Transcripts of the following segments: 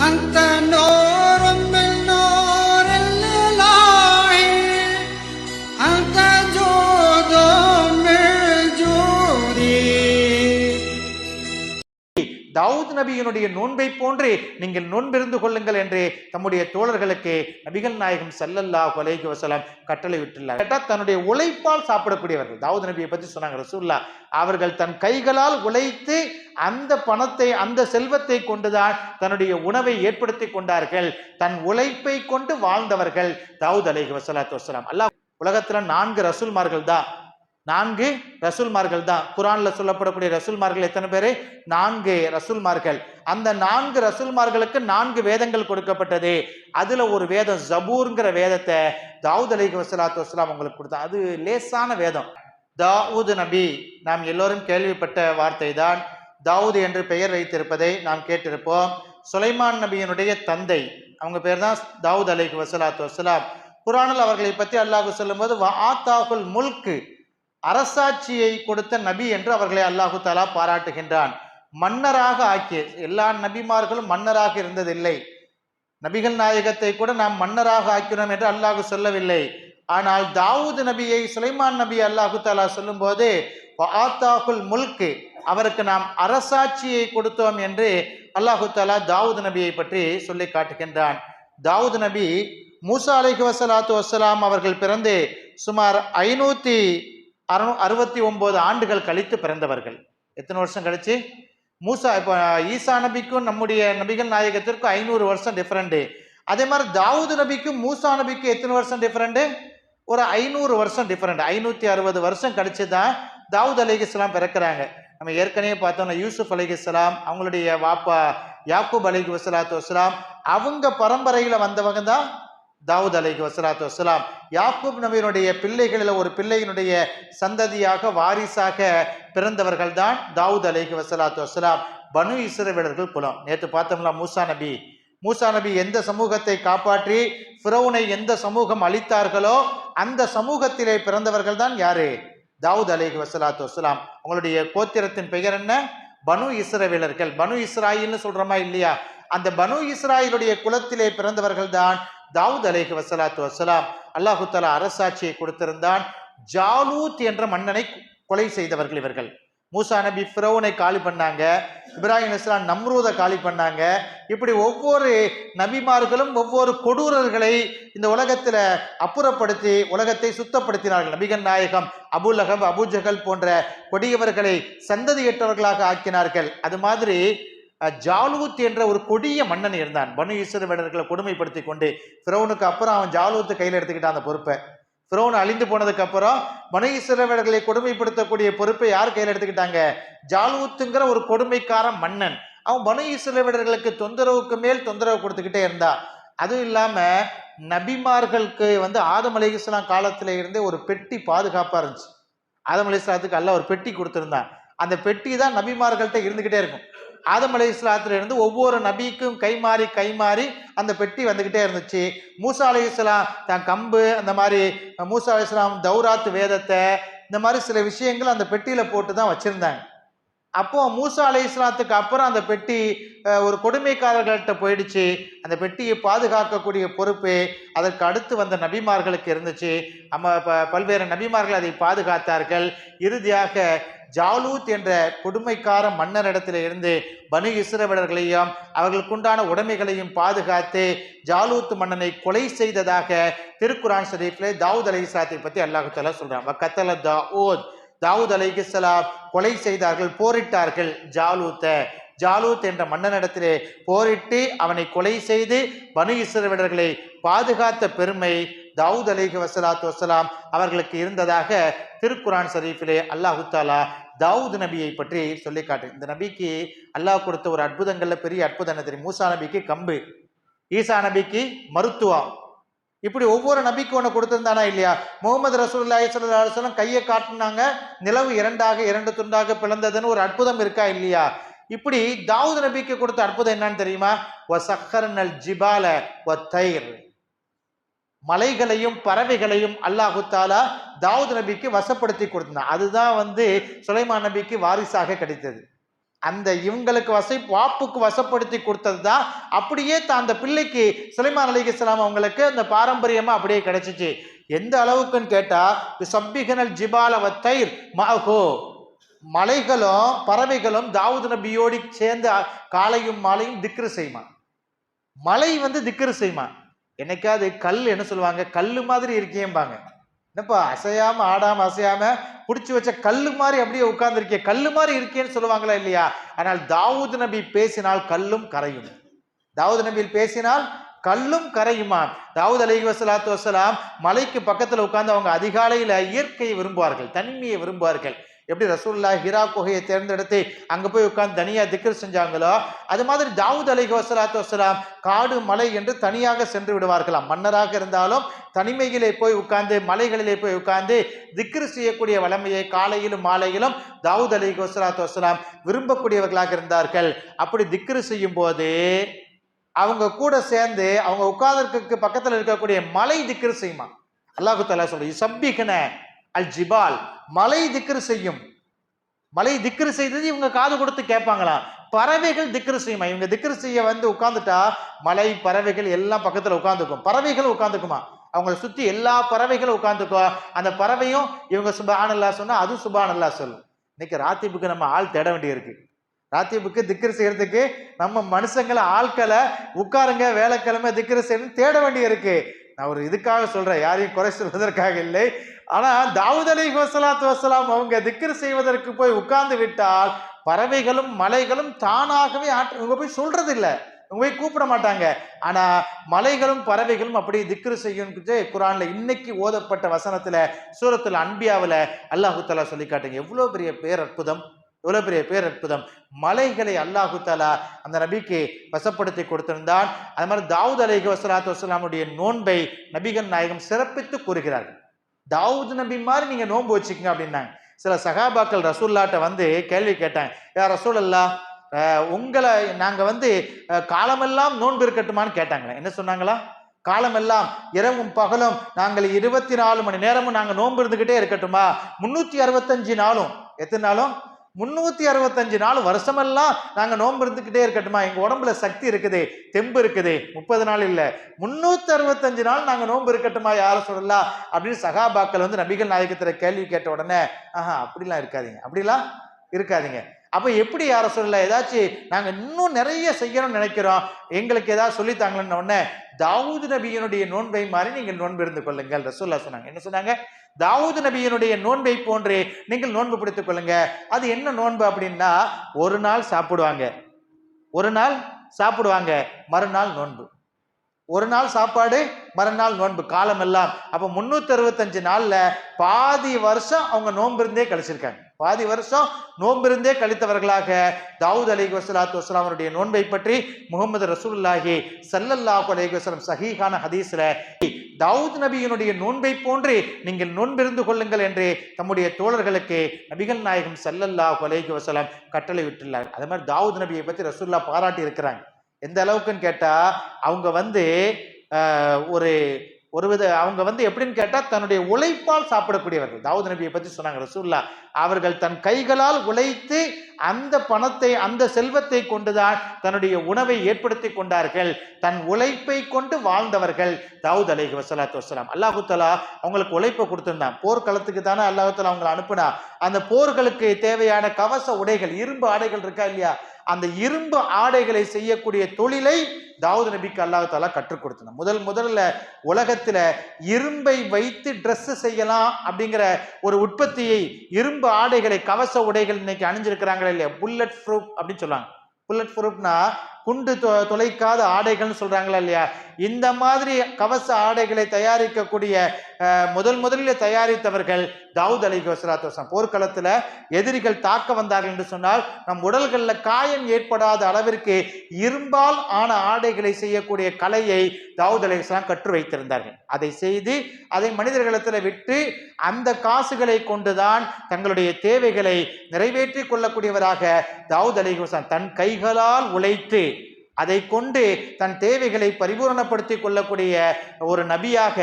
Anta no நபியினுடைய நோன்பை போன்றே நீங்கள் நோன்பிருந்து கொள்ளுங்கள் என்று தம்முடைய தோழர்களுக்கு நபிகள் நாயகம் ஸல்லல்லாஹு அலைஹி வசலம் கட்டளை விட்டுள்ளார். கேட்டா தன்னுடைய உழைப்பால் சாப்பிடக்கூடியவர்கள். தாவூத் நபியை பத்தி சொன்னாங்க ரசூல்லா அவர்கள் தன் கைகளால் உழைத்து அந்த பணத்தை அந்த செல்வத்தை கொண்டுதான் தன்னுடைய உணவை ஏற்படுத்தி கொண்டார்கள். தன் உழைப்பை கொண்டு வாழ்ந்தவர்கள் தாவூத் அலைஹி வசலாத்து வசலாம் அல்லா உலகத்துல நான்கு ரசூல்மார்கள் தான் நான்கு ரசூல்மார்கள் தான். குரான்ல சொல்லப்படக்கூடிய ரசூல்மார்கள் எத்தனை பேர்? நான்கு ரசூல்மார்கள். அந்த நான்கு ரசூல்மார்களுக்கு நான்கு வேதங்கள் கொடுக்கப்பட்டது. அதுல ஒரு வேதம் ஜபூர்ங்கிற வேதத்தை தாவூத் அலைஹி வசலாத்து வஸலாம் உங்களுக்கு கொடுத்தா அது லேசான வேதம். தாவூது நபி நாம் எல்லோரும் கேள்விப்பட்ட வார்த்தை தான் தாவூது என்று பெயர் வைத்திருப்பதை நாம் கேட்டிருப்போம். சுலைமான் நபியினுடைய தந்தை அவங்க பேர் தான் தாவூத் அலிக் வசலாத்து வசலாம் குரானில் அவர்களை பற்றி அல்லாஹ் சொல்லும்போது ஆத்தாகுல் முல்கு அரசாட்சியை கொடுத்த நபி என்று அவர்களை அல்லாஹு தாலா பாராட்டுகின்றான். மன்னராக ஆக்கிய எல்லா நபிமார்களும் மன்னராக இருந்ததில்லை. நபிகள் நாயகத்தை கூட நாம் மன்னராக ஆக்கினோம் என்று அல்லாஹு சொல்லவில்லை. ஆனால் தாவூது நபியை சுலைமான் நபி அல்லாஹு தாலா சொல்லும்போது போது முல்கு அவருக்கு நாம் அரசாட்சியை கொடுத்தோம் என்று அல்லாஹு தாலா தாவூது நபியை பற்றி சொல்லி காட்டுகின்றான். தாவூது நபி மூசா அலைஹி வசலாத்து வசலாம் அவர்கள் பிறந்து சுமார் ஐநூற்றி அறு அறுபத்தி ஒம்பது ஆண்டுகள் கழித்து பிறந்தவர்கள். எத்தனை வருஷம் கழிச்சு? மூசா இப்போ ஈசா நபிக்கும் நம்முடைய நபிகள் நாயகத்திற்கும் ஐநூறு வருஷம் டிஃப்ரெண்ட்டு அதே மாதிரி தாவூது நபிக்கும் மூசா நபிக்கும் எத்தனை வருஷம் டிஃப்ரெண்ட்டு ஒரு ஐநூறு வருஷம் டிஃப்ரெண்ட் ஐநூற்றி அறுபது வருஷம் கழிச்சு தான் தாவூத் அலிகிஸ்லாம் பிறக்கிறாங்க. நம்ம ஏற்கனவே பார்த்தோம்னா யூசுப் அலிகிஸ்லாம் அவங்களுடைய வாப்பா யாக்கூப் அலிகி வசலாத்து வஸ்லாம் அவங்க பரம்பரையில் வந்தவங்க தான் தாவூத் அலைஹி வசலாத்து வசலாம் யாக்கூப் நபியினுடைய பிள்ளைகளில் ஒரு பிள்ளையினுடைய சந்ததியாக வாரிசாக பிறந்தவர்கள் தான் தாவூத் அலைக்கு வசலாத்து வசலாம் பனு இஸ்ரவேலர்கள் குலம். நேற்று பார்த்தோம்ல மூசா நபி. மூசா நபி எந்த சமூகத்தை காப்பாற்றி ஃபிரௌனை எந்த சமூகம் அளித்தார்களோ அந்த சமூகத்திலே பிறந்தவர்கள் தான் யாரு? தாவூத் அலைஹி வசலாத்து வசலாம் உங்களுடைய கோத்திரத்தின் பெயர் என்ன? பனு இஸ்ரவேலர்கள். பனு இஸ்ராயில்னு சொல்றோமா இல்லையா? அந்த பனு இஸ்ராயிலுடைய குலத்திலே பிறந்தவர்கள் தான் தாவூத் அலேஹி வசலாத்து வசலாம் அல்லாஹு தலா அரசாட்சியை கொடுத்திருந்தான். ஜாலூத் என்ற மன்னனை கொலை செய்தவர்கள் இவர்கள். மூசா நபி ஃபிரௌனை காலி பண்ணாங்க. இப்ராஹிம் இஸ்லாம் நம்ரூதை காலி பண்ணாங்க. இப்படி ஒவ்வொரு நபிமார்களும் ஒவ்வொரு கொடூரர்களை இந்த உலகத்தில் அப்புறப்படுத்தி உலகத்தை சுத்தப்படுத்தினார்கள். நபிகன் நாயகம் அபுலகம் அபுஜகல் போன்ற கொடியவர்களை சந்ததியற்றவர்களாக ஆக்கினார்கள். அது மாதிரி ஜாலூத் என்ற ஒரு கொடிய மன்னன் இருந்தான். பனு இஸ்ரவேலர்களை கொடுமைப்படுத்தி கொண்டு ஃபிரௌனுக்கு அப்புறம் அவன் ஜாலூத்து கையில் எடுத்துக்கிட்டான் அந்த பொறுப்பை. ஃபிரௌன் அழிந்து போனதுக்கு அப்புறம் பனு இஸ்ரவேலர்களை கொடுமைப்படுத்தக்கூடிய பொறுப்பை யார் கையில் எடுத்துக்கிட்டாங்க? ஜாலூத்துங்கிற ஒரு கொடுமைக்கார மன்னன். அவன் பனு இஸ்ரவேலர்களுக்கு தொந்தரவுக்கு மேல் தொந்தரவு கொடுத்துக்கிட்டே இருந்தான். அதுவும் இல்லாமல் நபிமார்களுக்கு வந்து ஆதம் அலிஸ்லாம் காலத்தில் இருந்தே ஒரு பெட்டி பாதுகாப்பாக இருந்துச்சு. ஆதம் அலிஸ்லாத்துக்கு அல்ல ஒரு பெட்டி கொடுத்துருந்தான். அந்த பெட்டி தான் நபிமார்கள்ட்ட இருந்துகிட்டே இருக்கும். ஆதம் அலை இருந்து ஒவ்வொரு நபிக்கும் கை மாறி கை மாறி அந்த பெட்டி வந்துக்கிட்டே இருந்துச்சு. மூசா அலி இஸ்லாம் தன் கம்பு அந்த மாதிரி மூசா அலி இஸ்லாம் தௌராத் வேதத்தை இந்த மாதிரி சில விஷயங்கள் அந்த பெட்டியில் போட்டு தான் வச்சுருந்தாங்க. அப்போ மூசா அலி இஸ்லாத்துக்கு அப்புறம் அந்த பெட்டி ஒரு கொடுமைக்காரர்கள்ட்ட போயிடுச்சு. அந்த பெட்டியை பாதுகாக்கக்கூடிய பொறுப்பு அதற்கு அடுத்து வந்த நபிமார்களுக்கு இருந்துச்சு. நம்ம ப- பல்வேறு நபிமார்கள் அதை பாதுகாத்தார்கள். இறுதியாக ஜாலூத் என்ற கொடுமைக்கார மன்னரிடத்தில் இருந்து பனு இஸ்ரவேலர்களையும் அவர்களுக்குண்டான உடைமைகளையும் பாதுகாத்து ஜாலூத் மன்னனை கொலை செய்ததாக திருக்குரான் ஷரீஃப்ல தாவூத் அலை இஸ்லாத்தை பத்தி அல்லாஹு தஆலா சொல்றான். கத்தல தாவூத். தாவூத் அலைஹிஸ்ஸலாம் கொலை செய்தார்கள் போரிட்டார்கள் ஜாலூத்தை. ஜாலூத் என்ற மன்னனிடத்திலே போரிட்டு அவனை கொலை செய்து பனு இஸ்ரவேலர்களை பாதுகாத்த பெருமை தாவூத் அலிஹி வஸலாத்து வசலாம் அவர்களுக்கு இருந்ததாக திருக்குரான் ஷரீஃபிலே அல்லாஹு தாலா தாவூத் நபியை பற்றி சொல்லி காட்டு இந்த நபிக்கு அல்லாஹ் கொடுத்த ஒரு அற்புதங்கள்ல பெரிய அற்புதம் என்ன தெரியும்? மூசா நபிக்கு கம்பு ஈசா நபிக்கு மருத்துவம். இப்படி ஒவ்வொரு நபிக்கு ஒன்று கொடுத்துருந்தானா இல்லையா? முகமது ரசூலுல்லாஹி ஸல்லல்லாஹு கையை காட்டினாங்க நிலவு இரண்டாக இரண்டு துண்டாக பிளந்ததுன்னு ஒரு அற்புதம் இருக்கா இல்லையா? இப்படி தாவூத் நபிக்கு கொடுத்த அற்புதம் என்னன்னு தெரியுமா? வசக்கர்னல் ஜிபால வத்தைர் மலைகளையும் பறவைகளையும் அல்லாஹு தாலா தாவூத் நபிக்கு வசப்படுத்தி கொடுத்தான் அதுதான் வந்து சுலைமான் நபிக்கு வாரிசாக கிடைத்தது. அந்த இவங்களுக்கு வசை வாப்புக்கு வசப்படுத்தி கொடுத்தது தான். அப்படியே தான் அந்த பிள்ளைக்கு சுலைமான் அலிகலாம் அவங்களுக்கு அந்த பாரம்பரியமாக அப்படியே கிடைச்சிச்சு. எந்த அளவுக்குன்னு கேட்டால் சப்பிகனல் ஜிபால வத்தைர் மஹோ மலைகளும் பறவைகளும் தாவூத் நபியோடு சேர்ந்து காலையும் மாலையும் திக்ரு செய்மான் மலை வந்து திக்ரு செய்மான் என்னைக்காவது கல் என்ன சொல்லுவாங்க? கல் மாதிரி இருக்கேம்பாங்க. என்னப்பா அசையாம ஆடாம அசையாம பிடிச்சி வச்ச கல் மாதிரி அப்படியே உட்கார்ந்துருக்கே. கல் மாதிரி இருக்கேன்னு சொல்லுவாங்களா இல்லையா? ஆனால் தாவூத் நபி பேசினால் கல்லும் கரையும். தாவூத் நபியில் பேசினால் கல்லும் கரையுமா தாவூத் அலி வசலாத்து வசலாம் மலைக்கு பக்கத்தில் உட்கார்ந்து அவங்க அதிகாலையில் இயற்கையை விரும்புவார்கள் தனிமையை விரும்புவார்கள். எப்படி ரசூல்லா ஹிரா குகையை தேர்ந்தெடுத்து அங்கே போய் உட்காந்து தனியா திக்கர் செஞ்சாங்களோ? அது மாதிரி தாவூத் அலைஹி வஸலாத்து வசலாம் காடு மலை என்று தனியாக சென்று விடுவார்களாம். மன்னராக இருந்தாலும் தனிமையிலே போய் உட்கார்ந்து மலைகளிலே போய் உட்கார்ந்து திக்ரு செய்யக்கூடிய வளமையை காலையிலும் மாலையிலும் தாவூத் அலி வஸலாத்து வசலாம் விரும்பக்கூடியவர்களாக இருந்தார்கள். அப்படி திக்ரு செய்யும் போது அவங்க கூட சேர்ந்து அவங்க உட்கார்ந்துருக்கு பக்கத்தில் இருக்கக்கூடிய மலை திக்ரு செய்யுமா? அல்லாஹு தாலா சொல்ற சப்பிகன அல் ஜிபால் மலை திக்ரு செய்யும். மலை திக்ரு செய்தது இவங்க காது கொடுத்து கேட்பாங்களாம். பறவைகள் திக்ரு செய்யுமா? இவங்க திக்ரு செய்ய வந்து உட்காந்துட்டா மலை பறவைகள் எல்லாம் பக்கத்தில் உட்காந்துக்கும் பறவைகள் உட்காந்துக்குமா அவங்கள சுற்றி எல்லா பறவைகளும் உட்காந்துக்கும் அந்த பறவையும் இவங்க சுபானல்லா சொன்னால் அதுவும் சுபானல்லா சொல்லும். இன்னைக்கு ராத்திபுக்கு நம்ம ஆள் தேட வேண்டியிருக்கு. ராத்திபுக்கு திக்ரு செய்யறதுக்கு நம்ம மனுஷங்களை ஆட்களை உட்காருங்க வேலைக்கிழமை திக்ரு செய்யணும் தேட வேண்டியிருக்கு. நான் ஒரு இதுக்காக சொல்கிறேன் யாரையும் குறை சொல்வதற்காக இல்லை. ஆனால் தாவூத் அலி வசலாத்து வசலாம் அவங்க திக்ரு செய்வதற்கு போய் உட்கார்ந்து விட்டால் பறவைகளும் மலைகளும் தானாகவே ஆற்ற இவங்க போய் சொல்கிறது இல்லை. இவங்க போய் கூப்பிட மாட்டாங்க. ஆனால் மலைகளும் பறவைகளும் அப்படி திக்ரு செய்யும் குரான்ல இன்னைக்கு ஓதப்பட்ட வசனத்தில் சூரத்தில் அன்பியாவில் அல்லாஹு தாலா சொல்லி காட்டுங்க. எவ்வளோ பெரிய பேரற்புதம். எவ்வளவு பெரிய பேரற்புதம். மலைகளை அல்லாஹு தாலா அந்த நபிக்கு வசப்படுத்தி கொடுத்திருந்தான். அது மாதிரி தாவூத் அலைஹி வசலாத்து வசலாமுடைய நோன்பை நபிகள் நாயகம் சிறப்பித்து கூறுகிறார்கள். தாவூத் நபி மாதிரி நீங்க நோன்பு வச்சுக்கோங்க அப்படின்னாங்க. சில சகாபாக்கள் ரசூல்லாட்ட வந்து கேள்வி கேட்டாங்க. யா ரசூல் அல்லா உங்களை நாங்க வந்து காலமெல்லாம் நோன்பு இருக்கட்டுமான்னு கேட்டாங்களே. என்ன சொன்னாங்களா? காலமெல்லாம் இரவும் பகலும் நாங்கள் இருபத்தி நாலு மணி நேரமும் நாங்கள் நோன்பு இருந்துகிட்டே இருக்கட்டுமா? முன்னூத்தி அறுபத்தஞ்சு நாளும். எத்தனை நாளும்? முந்நூற்றி அறுபத்தஞ்சு நாள் வருஷமெல்லாம் நாங்கள் நோன்பு இருந்துக்கிட்டே இருக்கட்டுமா? எங்கள் உடம்புல சக்தி இருக்குது தெம்பு இருக்குது. முப்பது நாள் இல்லை. முந்நூற்றி அறுபத்தஞ்சு நாள் நாங்கள் நோன்பு இருக்கட்டுமா? யாரும் சொல்லலாம் அப்படின்னு சகாபாக்கள் வந்து நபிகள் நாயகத்தில் கேள்வி கேட்ட உடனே ஆஹா அப்படிலாம் இருக்காதிங்க. அப்படிலாம் இருக்காதிங்க. அப்போ எப்படி யார சொல்லல? ஏதாச்சும் நாங்கள் இன்னும் நிறைய செய்யணும்னு நினைக்கிறோம். எங்களுக்கு ஏதாவது சொல்லித்தாங்களேன்னு உடனே தாவூது நபியினுடைய நோன்பை மாதிரி நீங்கள் நோன்பு இருந்து கொள்ளுங்கள். ரசூல்லா சொன்னாங்க. என்ன சொன்னாங்க? தாவூது நபியினுடைய நோன்பை போன்று நீங்கள் நோன்பு பிடித்துக் கொள்ளுங்க. அது என்ன நோன்பு அப்படின்னா ஒரு நாள் சாப்பிடுவாங்க. ஒரு நாள் சாப்பிடுவாங்க. மறுநாள் நோன்பு. ஒரு நாள் சாப்பாடு மறுநாள் நோன்பு. காலம் எல்லாம் அப்போ முன்னூத்தி அறுபத்தஞ்சு நாளில் பாதி வருஷம் அவங்க நோன்பு இருந்தே கழிச்சிருக்காங்க. பாதி வருஷம் நோம்பிருந்தே கழித்தவர்களாக தாவூத் அலி வஸலாத்து வஸ்லாம் அவருடைய நோன்பை பற்றி முகமது ரசூல்லாஹி சல்லல்லாஹு அலி வஸ்லம் சஹீஹான ஹதீஸ்ல தாவூத் நபியினுடைய நோன்பை போன்று நீங்கள் நோன்பிருந்து கொள்ளுங்கள் என்று தம்முடைய தோழர்களுக்கு நபிகள் நாயகம் சல்லல்லாஹு அலைஹி வஸல்லம் கட்டளை விட்டுள்ளார். அதே மாதிரி தாவூத் நபியை பற்றி ரசூல்லா பாராட்டி இருக்கிறாங்க எந்த அளவுக்குன்னு கேட்டால் அவங்க வந்து ஒரு ஒரு வித அவங்க வந்து எப்படின்னு கேட்டால் தன்னுடைய உழைப்பால் சாப்பிடக்கூடியவர்கள். தாவூத் நபியை பற்றி சொன்னாங்க ரசூல்லா அவர்கள் தன் கைகளால் உழைத்து அந்த பணத்தை அந்த செல்வத்தை கொண்டுதான் தன்னுடைய உணவை ஏற்படுத்தி கொண்டார்கள். தன் உழைப்பை கொண்டு வாழ்ந்தவர்கள். தாவூத் அலிஹி வசலாத்து வசலாம் அல்லாஹு தலா அவங்களுக்கு உழைப்பை கொடுத்திருந்தான். போர்க்களத்துக்கு தானே அல்லாஹு தலா அவங்களை அனுப்புனா? அந்த போர்களுக்கு தேவையான கவச உடைகள் இரும்பு ஆடைகள் இருக்கா இல்லையா? அந்த இரும்பு ஆடைகளை செய்யக்கூடிய தொழிலை தாவூத் நபிக்கு அல்லாஹு தாலா கற்றுக் கொடுத்தான். முதல் முதல்ல உலகத்தில் இரும்பை வைத்து ட்ரெஸ்ஸு செய்யலாம் அப்படிங்கிற ஒரு உற்பத்தியை இரும்பு ஆடைகளை கவச உடைகள் இன்னைக்கு சொல்கிறாங்களா இல்லையா? புல்லட் ப்ரூஃப் அப்படின்னு சொல்லுவாங்க. புல்லட் ப்ரூஃப்னா குண்டு தொ- துளைக்காத ஆடைகள்னு சொல்கிறாங்களா இல்லையா? இந்த மாதிரி கவச ஆடைகளை தயாரிக்கக்கூடிய முதல் முதலில் தயாரித்தவர்கள் தாவூத் அலி வசலாத்து போர்க்களத்தில் எதிரிகள் தாக்க வந்தார்கள் என்று சொன்னால் நம் உடல்களில் காயம் ஏற்படாத அளவிற்கு இரும்பால் ஆன ஆடைகளை செய்யக்கூடிய கலையை தாவூத் அலி வஸ்லாம் கற்று வைத்திருந்தார்கள். அதை செய்து அதை மனிதர்களிடத்தில் விட்டு அந்த காசுகளை கொண்டுதான் தங்களுடைய தேவைகளை நிறைவேற்றி கொள்ளக்கூடியவராக தாவூத் அலி வஸ்லாம் தன் கைகளால் உழைத்து அதை கொண்டு தன் தேவைகளை பரிபூரணப்படுத்தி கொள்ளக்கூடிய ஒரு நபியாக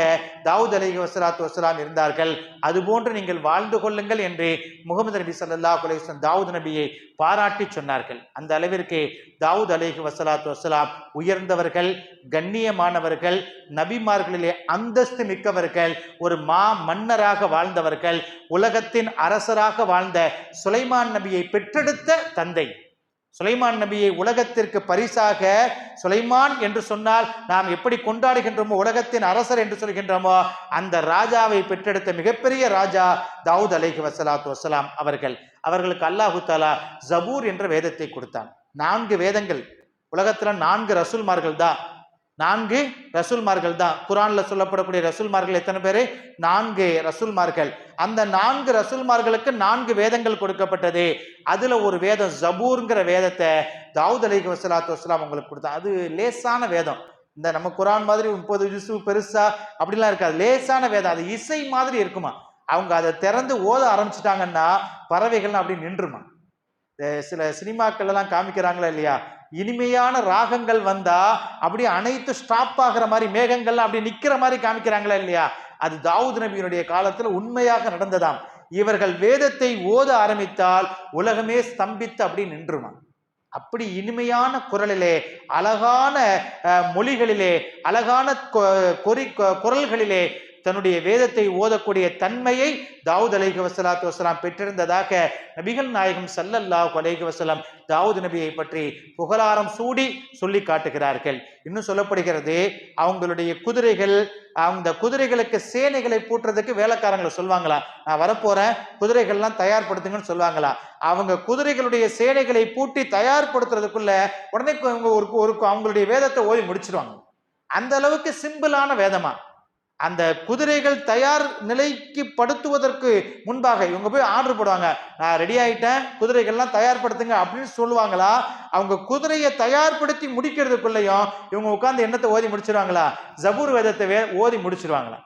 தாவூத் அலைஹி வசலாத்து வசலாம் இருந்தார்கள். அதுபோன்று நீங்கள் வாழ்ந்து கொள்ளுங்கள் என்று முகமது நபி சல்லா குலேசன் தாவூத் நபியை பாராட்டி சொன்னார்கள். அந்த அளவிற்கு தாவூத் அலைஹி வசலாத்து வசலாம் உயர்ந்தவர்கள் கண்ணியமானவர்கள் நபிமார்களிலே அந்தஸ்து மிக்கவர்கள் ஒரு மா மன்னராக வாழ்ந்தவர்கள் உலகத்தின் அரசராக வாழ்ந்த சுலைமான் நபியை பெற்றெடுத்த தந்தை. சுலைமான் நபியை உலகத்திற்கு பரிசாக சுலைமான் என்று சொன்னால் நாம் எப்படி கொண்டாடுகின்றோமோ உலகத்தின் அரசர் என்று சொல்கின்றோமோ அந்த ராஜாவை பெற்றெடுத்த மிகப்பெரிய ராஜா தாவூத் அலைஹி வசலாத்து வசலாம் அவர்கள். அவர்களுக்கு அல்லாஹு தாலா ஜபூர் என்ற வேதத்தை கொடுத்தான். நான்கு வேதங்கள். உலகத்தில் நான்கு ரசூல்மார்கள் தான் நான்கு ரசூல்மார்கள் தான். குரான்ல சொல்லப்படக்கூடிய ரசூல்மார்கள் எத்தனை பேரு? நான்கு ரசூல்மார்கள். அந்த நான்கு ரசூல்மார்களுக்கு நான்கு வேதங்கள் கொடுக்கப்பட்டது. அதுல ஒரு வேதம் ஜபூர்ங்கிற வேதத்தை தாவூத் அலைஹி வசலாத்து வசலாம் உங்களுக்கு கொடுத்தா அது லேசான வேதம். இந்த நம்ம குரான் மாதிரி முப்பது ஜுசு பெருசா அப்படிலாம் இருக்காது. லேசான வேதம். அது இசை மாதிரி இருக்குமா? அவங்க அதை திறந்து ஓத ஆரம்பிச்சிட்டாங்கன்னா பறவைகள்லாம் அப்படி நின்றுமா? இந்த சில சினிமாக்கள் எல்லாம் காமிக்கிறாங்களா இல்லையா? இனிமையான ராகங்கள் வந்தா அப்படியே அனைத்து ஸ்டாப் ஆகிற மாதிரி மேகங்கள்லாம் அப்படி நிக்கிற மாதிரி காமிக்கிறாங்களா இல்லையா? அது தாவூத் நபியினுடைய காலத்துல உண்மையாக நடந்ததாம். இவர்கள் வேதத்தை ஓத ஆரம்பித்தால் உலகமே ஸ்தம்பித்து அப்படி நின்றுமா? அப்படி இனிமையான குரலிலே அழகான மொழிகளிலே அழகான கொ- கொரி குரல்களிலே தன்னுடைய வேதத்தை ஓதக்கூடிய தன்மையை தாவூத் அலைஹி வசலாத்து வசலாம் பெற்றிருந்ததாக நபிகள் நாயகம் ஸல்லல்லாஹு அலைஹி வசலாம் தாவூத் நபியை பற்றி புகழாரம் சூடி சொல்லி காட்டுகிறார்கள். இன்னும் சொல்லப்படுகிறது அவங்களுடைய குதிரைகள் அந்த குதிரைகளுக்கு சேனைகளை பூட்டுறதுக்கு வேலைக்காரங்களை சொல்லுவாங்களா நான் வரப்போறேன் குதிரைகள்லாம் தயார்படுத்துங்கன்னு சொல்லுவாங்களா அவங்க குதிரைகளுடைய சேனைகளை பூட்டி தயார்படுத்துறதுக்குள்ள உடனே அவங்க ஒரு ஒரு அவங்களுடைய வேதத்தை ஓதி முடிச்சிருவாங்க. அந்த அளவுக்கு சிம்பிளான வேதமா? அந்த குதிரைகள் தயார் நிலைக்கு படுத்துவதற்கு முன்பாக இவங்க போய் ஆர்டர் போடுவாங்க. நான் ரெடி ஆகிட்டேன் குதிரைகள்லாம் தயார்படுத்துங்க அப்படின்னு சொல்லுவாங்களா? அவங்க குதிரையை தயார்படுத்தி முடிக்கிறதுக்குள்ளேயும் இவங்க உட்காந்து என்னத்தை ஓதி முடிச்சிருவாங்களா? ஜபூர் வேதத்தை ஓதி முடிச்சிருவாங்களா?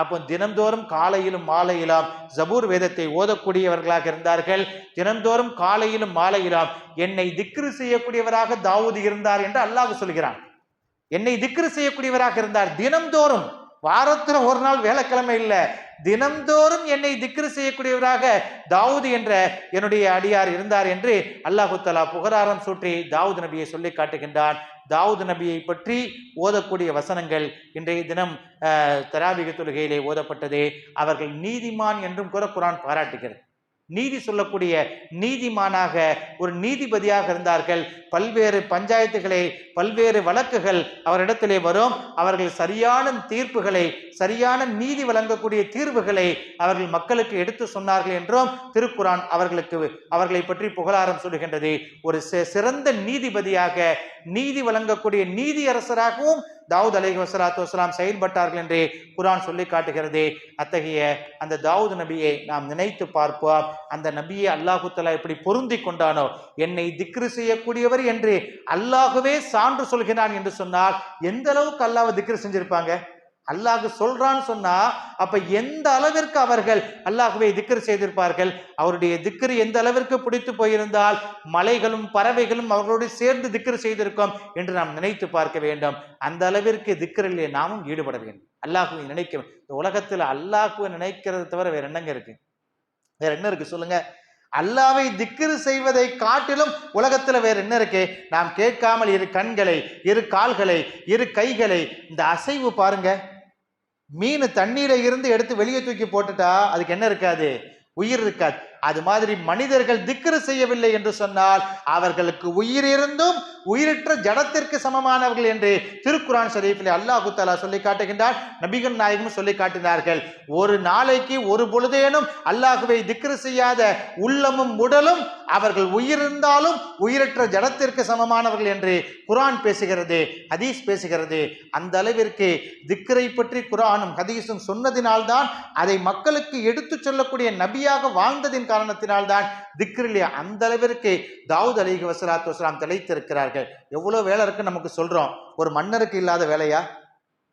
அப்போ தினந்தோறும் காலையிலும் மாலையிலாம் ஜபூர் வேதத்தை ஓதக்கூடியவர்களாக இருந்தார்கள். தினந்தோறும் காலையிலும் மாலையிலாம் என்னை திக்ரு செய்யக்கூடியவராக தாவூதி இருந்தார் என்று அல்லாஹ் சொல்கிறான். என்னை திக்ரு செய்யக்கூடியவராக இருந்தார். தினம்தோறும் வாரத்தில் ஒரு நாள் வேலைக்கிழமை இல்லை. தினம்தோறும் என்னை திக்ரு செய்யக்கூடியவராக தாவூது என்ற என்னுடைய அடியார் இருந்தார் என்று அல்லாஹு தலா புகராரம் சூட்டி தாவூது நபியை சொல்லி காட்டுகின்றான். தாவூது நபியை பற்றி ஓதக்கூடிய வசனங்கள் இன்றைய தினம் தராபிக தொழுகையிலே ஓதப்பட்டது. அவர்கள் நீதிமான் என்றும் கூட குரான் பாராட்டுகிறது. நீதி சொல்லக்கூடிய நீதிமானாக ஒரு நீதிபதியாக இருந்தார்கள். பல்வேறு பஞ்சாயத்துகளை பல்வேறு வழக்குகள் அவரிடத்திலே வரும். அவர்கள் சரியான தீர்ப்புகளை சரியான நீதி வழங்கக்கூடிய தீர்வுகளை அவர்கள் மக்களுக்கு எடுத்து சொன்னார்கள் என்றும் திருக்குரான் அவர்களுக்கு அவர்களை பற்றி புகழாரம் சொல்லுகின்றது. ஒரு சிறந்த நீதிபதியாக நீதி வழங்கக்கூடிய நீதியரசராகவும் தாவூத் அலைஹி வசலாத்து வசலாம் செயல்பட்டார்கள் என்று குரான் சொல்லி காட்டுகிறது. அத்தகைய அந்த தாவூத் நபியை நாம் நினைத்து பார்ப்போம். அந்த நபியை அல்லாஹு எப்படி பொருந்தி கொண்டானோ என்னை திக்ரு செய்யக்கூடியவர் என்று அல்லாஹுவே சான்று சொல்கிறான் என்று சொன்னால் எந்த அளவுக்கு அல்லாவை திக்ரு செஞ்சிருப்பாங்க? அல்லாஹ் சொல்றான்னு சொன்னா அப்ப எந்த அளவிற்கு அவர்கள் அல்லாஹுவை திக்ரு செய்திருப்பார்கள்? அவருடைய திக்ரு எந்த அளவிற்கு பிடித்து போயிருந்தால் மலைகளும் பறவைகளும் அவர்களோடு சேர்ந்து திக்ரு செய்திருக்கோம் என்று நாம் நினைத்து பார்க்க வேண்டும். அந்த அளவிற்கு திக்ரிலே நாமும் ஈடுபட வேண்டும். அல்லாஹுவை நினைக்க இந்த உலகத்தில் அல்லாஹுவை நினைக்கிறது தவிர வேற என்னங்க இருக்கு? வேற என்ன இருக்கு சொல்லுங்க? அல்லாவை திக்ரு செய்வதை காட்டிலும் உலகத்தில் வேற என்ன இருக்கு? நாம் கேட்காமல் இரு கண்களை இரு கால்களை இரு கைகளை இந்த அசைவு பாருங்க. மீன் தண்ணீரை இருந்து எடுத்து வெளியே தூக்கி போட்டுட்டா அதுக்கு என்ன இருக்காது? உயிர் இருக்காது. அது மாதிரி மனிதர்கள் திக்ரு செய்யவில்லை என்று சொன்னால் அவர்களுக்கு உயிர் இருந்தும் உயிரற்ற ஜடத்திற்கு சமமானவர்கள் என்று திருக்குரான் ஷரீஃபில் அல்லாஹு தஆலா சொல்லி காட்டுகின்றார் நபிகள் நாயகம் சொல்லி காட்டினார்கள். ஒரு நாளைக்கு ஒரு பொழுதேனும் அல்லாஹுவை திக்ரு செய்யாத உள்ளமும் உடலும் அவர்கள் உயிரிருந்தாலும் உயிரற்ற ஜடத்திற்கு சமமானவர்கள் என்று குரான் பேசுகிறது ஹதீஸ் பேசுகிறது. அந்த அளவிற்கு திக்ரை பற்றி குரானும் ஹதீஸும் சொன்னதினால்தான் அதை மக்களுக்கு எடுத்துச் சொல்லக்கூடிய நபியாக வாழ்ந்ததின் காரணத்தினால்தான் திக்ரிலே அந்த அளவிற்கு தாவூத் அலிஹி வசலாத்து வசலாம் திளைத்திருக்கிறார்கள். எவ்வளோ வேலை இருக்குன்னு நமக்கு சொல்றோம். ஒரு மன்னருக்கு இல்லாத வேலையா?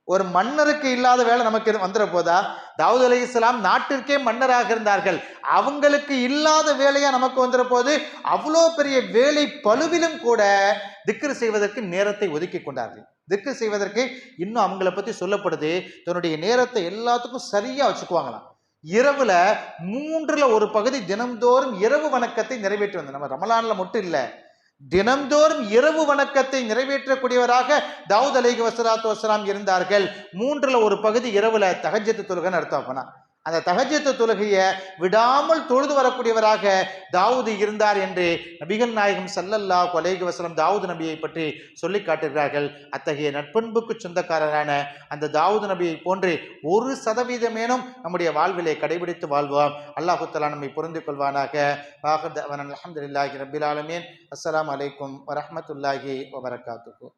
ஒரு மன்னருக்கு இல்லாத வேலை நமக்கு வந்துட போதா? தாவூத் அலி இஸ்லாம் நாட்டிற்கே மன்னராக இருந்தார்கள். அவங்களுக்கு இல்லாத வேலையா நமக்கு வந்துட போது அவ்வளோ பெரிய வேலை பழுவிலும் கூட திக்ரு செய்வதற்கு நேரத்தை ஒதுக்கி கொண்டார்கள். திக்ரு செய்வதற்கு இன்னும் அவங்கள பத்தி சொல்லப்படுது. தன்னுடைய நேரத்தை எல்லாத்துக்கும் சரியா வச்சுக்குவாங்களாம். இரவுல மூன்றுல ஒரு பகுதி தினம்தோறும் இரவு வணக்கத்தை நிறைவேற்றி வந்தோம். நம்ம ரமலான்ல மட்டும் இல்லை. தினம்தோறும் இரவு வணக்கத்தை நிறைவேற்றக்கூடியவராக தாவூத் அலைஹி வசராத் வசலாம் இருந்தார்கள். மூன்றுல ஒரு பகுதி இரவுல தகஜத்து தொழுகைன்னு அர்த்தம் அப்பனா. அந்த தகஜத்து தொழுகையை விடாமல் தொழுது வரக்கூடியவராக தாவூது இருந்தார் என்று நபிகள் நாயகம் சல்லல்லா கொலைகு வசலம் தாவூது நபியை பற்றி சொல்லி காட்டுகிறார்கள். அத்தகைய நட்பண்புக்கு சொந்தக்காரரான அந்த தாவூது நபியை போன்று ஒரு சதவீதமேனும் நம்முடைய வாழ்விலே கடைபிடித்து வாழ்வோம். அல்லாஹுத்தலா நம்மை புரிந்து கொள்வானாக. அஹமது அல்ஹம்துலில்லாஹி ரப்பில் ஆலமீன். அஸ்லாம் அலைக்கும் வரமத்துல்லாஹி வபரகாத்துக்கும்